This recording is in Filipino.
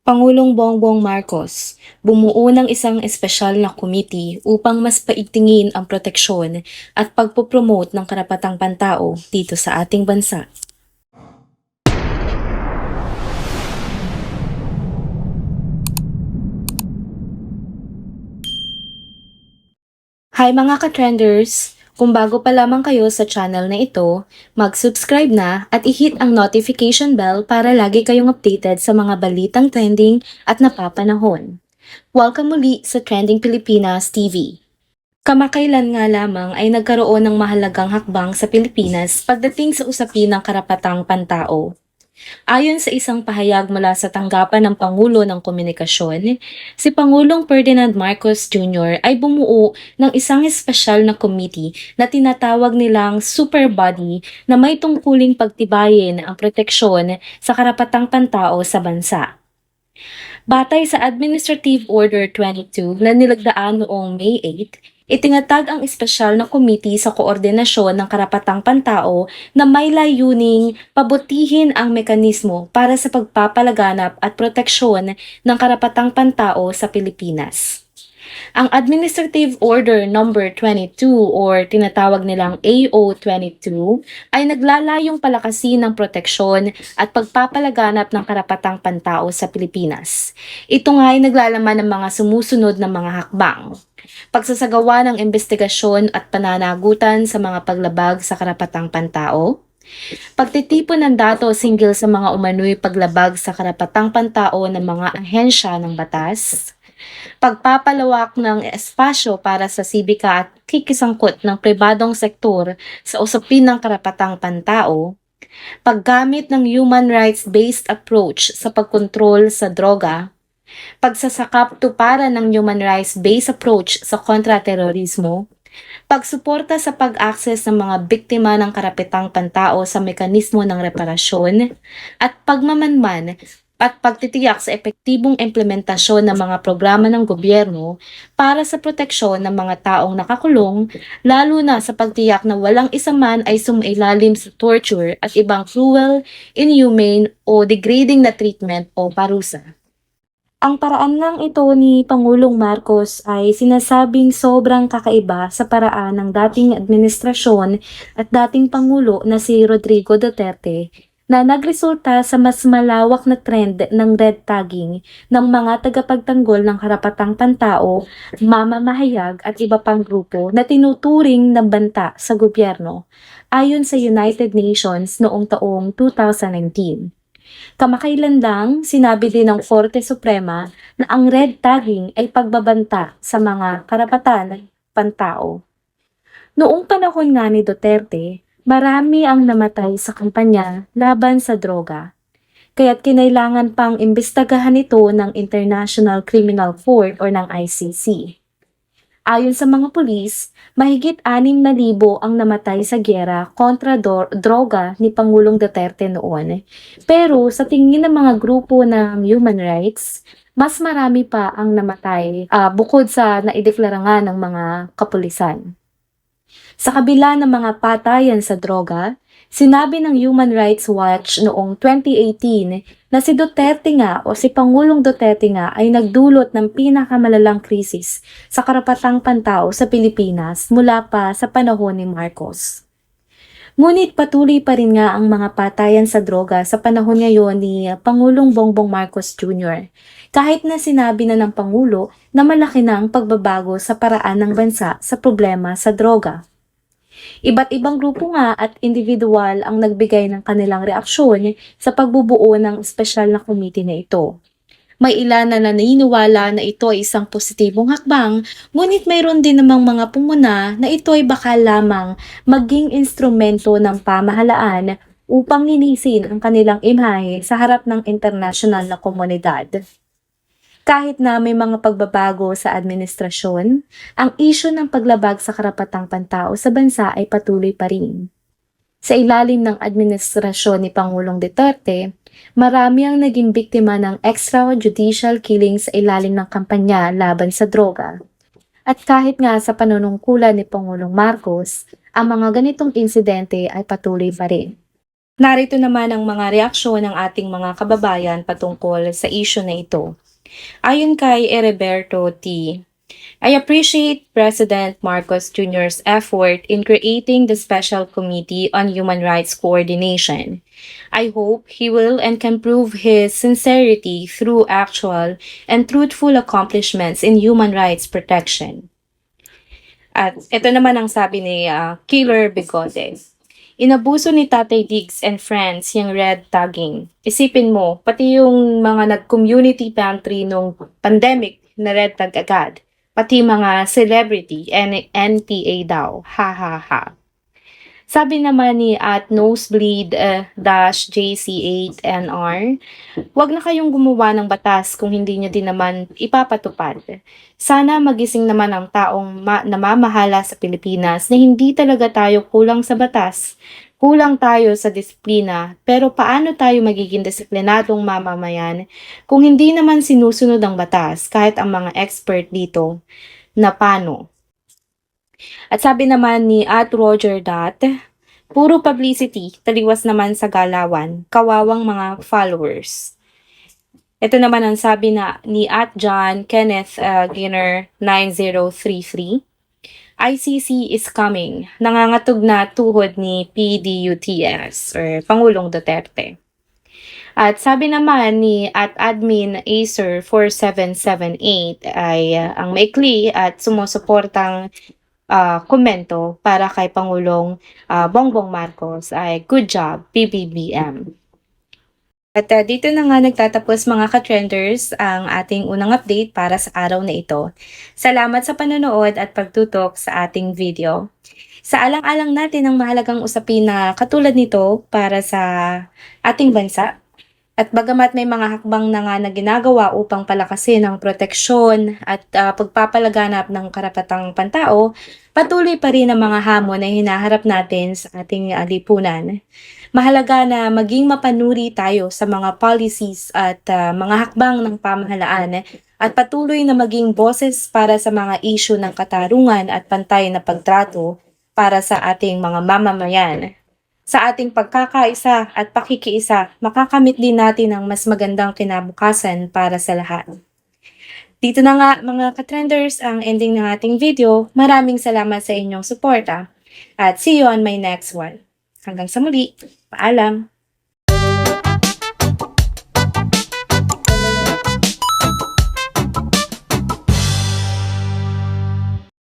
Pangulong Bongbong Marcos bumuo ng isang espesyal na committee upang mas paigtingin ang proteksyon at pagpopromote ng karapatang pantao dito sa ating bansa. Hi mga ka-trenders! Kung bago pa lamang kayo sa channel na ito, mag-subscribe na at i-hit ang notification bell para lagi kayong updated sa mga balitang trending at napapanahon. Welcome muli sa Trending Pilipinas TV. Kamakailan nga lamang ay nagkaroon ng mahalagang hakbang sa Pilipinas pagdating sa usapin ng karapatang pantao. Ayon sa isang pahayag mula sa tanggapan ng Pangulo ng Komunikasyon, si Pangulong Ferdinand Marcos Jr. ay bumuo ng isang espesyal na committee na tinatawag nilang Super Body na may tungkuling pagtibayin ang proteksyon sa karapatang pantao sa bansa. Batay sa Administrative Order 22 na nilagdaan noong May 8, itinatag ang espesyal na committee sa koordinasyon ng karapatang pantao na may layuning pabutihin ang mekanismo para sa pagpapalaganap at proteksyon ng karapatang pantao sa Pilipinas. Ang Administrative Order Number 22 or tinatawag nilang AO22 ay naglalayong palakasin ng proteksyon at pagpapalaganap ng karapatang pantao sa Pilipinas. Ito nga ay naglalaman ng mga sumusunod na mga hakbang. Pagsasagawa ng investigasyon at pananagutan sa mga paglabag sa karapatang pantao, pagtitipon ng datos hinggil sa mga umano'y paglabag sa karapatang pantao ng mga ahensya ng batas, pagpapalawak ng espasyo para sa sibika at kikisangkot ng pribadong sektor sa usapin ng karapatang pantao, paggamit ng human rights-based approach sa pagkontrol sa droga, pagsasakap tuparan ng human rights-based approach sa kontraterorismo, pagsuporta sa pag-access ng mga biktima ng karapatang pantao sa mekanismo ng reparasyon, at pagmamanman at pagtitiyak sa epektibong implementasyon ng mga programa ng gobyerno para sa proteksyon ng mga taong nakakulong, lalo na sa pagtiyak na walang isa man ay sumailalim sa torture at ibang cruel, inhumane o degrading na treatment o parusa. Ang paraan lang ito ni Pangulong Marcos ay sinasabing sobrang kakaiba sa paraan ng dating administrasyon at dating Pangulo na si Rodrigo Duterte na nagresulta sa mas malawak na trend ng red tagging ng mga tagapagtanggol ng karapatang pantao, mamamahayag at iba pang grupo na tinuturing na banta sa gobyerno ayon sa United Nations noong taong 2019. Kamakailan lang, sinabi din ng Korte Suprema na ang red tagging ay pagbabanta sa mga karapatan pantao. Noong panahon nga ni Duterte, marami ang namatay sa kampanya laban sa droga. Kaya't kinailangan pang imbestagahan ito ng International Criminal Court or ng ICC. Ayon sa mga pulis, mahigit 6,000 ang namatay sa gyera kontra droga ni Pangulong Duterte noon. Pero sa tingin ng mga grupo ng human rights, mas marami pa ang namatay ah, bukod sa naideklara nga ng mga kapulisan. Sa kabila ng mga patayan sa droga, sinabi ng Human Rights Watch noong 2018 na si Duterte nga o si Pangulong Duterte nga ay nagdulot ng pinakamalalang krisis sa karapatang pantao sa Pilipinas mula pa sa panahon ni Marcos. Ngunit patuloy pa rin nga ang mga patayan sa droga sa panahon ngayon ni Pangulong Bongbong Marcos Jr. Kahit na sinabi na ng Pangulo na malaki na ang pagbabago sa paraan ng bansa sa problema sa droga. Iba't ibang grupo nga at individual ang nagbigay ng kanilang reaksyon sa pagbubuo ng espesyal na komite na ito. May ilan na naniniwala na ito ay isang positibong hakbang, ngunit mayroon din namang mga pumuna na ito ay baka lamang maging instrumento ng pamahalaan upang linisin ang kanilang imahe sa harap ng internasyonal na komunidad. Kahit na may mga pagbabago sa administrasyon, ang isyo ng paglabag sa karapatang pantao sa bansa ay patuloy pa rin. Sa ilalim ng administrasyon ni Pangulong Duterte, marami ang naging biktima ng extrajudicial killings sa ilalim ng kampanya laban sa droga. At kahit nga sa panunungkulan ni Pangulong Marcos, ang mga ganitong insidente ay patuloy pa rin. Narito naman ang mga reaksyon ng ating mga kababayan patungkol sa issue na ito. Ayon kay Ereberto T. I appreciate President Marcos Jr.'s effort in creating the Special Committee on Human Rights Coordination. I hope he will and can prove his sincerity through actual and truthful accomplishments in human rights protection. At ito naman ang sabi ni ah, Killer Bigote. Inabuso ni Tatay Diggs and friends yung red tagging. Isipin mo, pati yung mga nag-community pantry nung pandemic na red tag agad. Pati mga celebrity, N- NPA daw. Ha ha ha. Sabi naman ni at nosebleed eh, dash JC8NR, wag na kayong gumawa ng batas kung hindi nyo din naman ipapatupad. Sana magising naman ang taong ma- namamahala sa Pilipinas na hindi talaga tayo kulang sa batas. Kulang tayo sa disiplina, pero paano tayo magiging disiplinadong mamamayan kung hindi naman sinusunod ang batas kahit ang mga expert dito na paano? At sabi naman ni at Roger Dot, puro publicity, taliwas naman sa galawan, kawawang mga followers. Ito naman ang sabi na ni at John Kenneth uh, Ginner 9033. ICC is coming. Nangangatog na tuhod ni PDUTS or Pangulong Duterte. At sabi naman ni at admin Acer 4778 ay uh, ang maikli at sumusuportang uh, komento para kay Pangulong uh, Bongbong Marcos ay good job PBBM. At uh, dito na nga nagtatapos mga ka-trenders ang ating unang update para sa araw na ito. Salamat sa panonood at pagtutok sa ating video. Sa alang-alang natin ang mahalagang usapin na katulad nito para sa ating bansa. At bagamat may mga hakbang na nga na ginagawa upang palakasin ang proteksyon at uh, pagpapalaganap ng karapatang pantao, patuloy pa rin ang mga hamon na hinaharap natin sa ating lipunan. Mahalaga na maging mapanuri tayo sa mga policies at uh, mga hakbang ng pamahalaan at patuloy na maging boses para sa mga issue ng katarungan at pantay na pagtrato para sa ating mga mamamayan. Sa ating pagkakaisa at pakikiisa, makakamit din natin ang mas magandang kinabukasan para sa lahat. Dito na nga mga katrenders ang ending ng ating video. Maraming salamat sa inyong suporta. At see you on my next one. Hanggang sa muli. Paalam!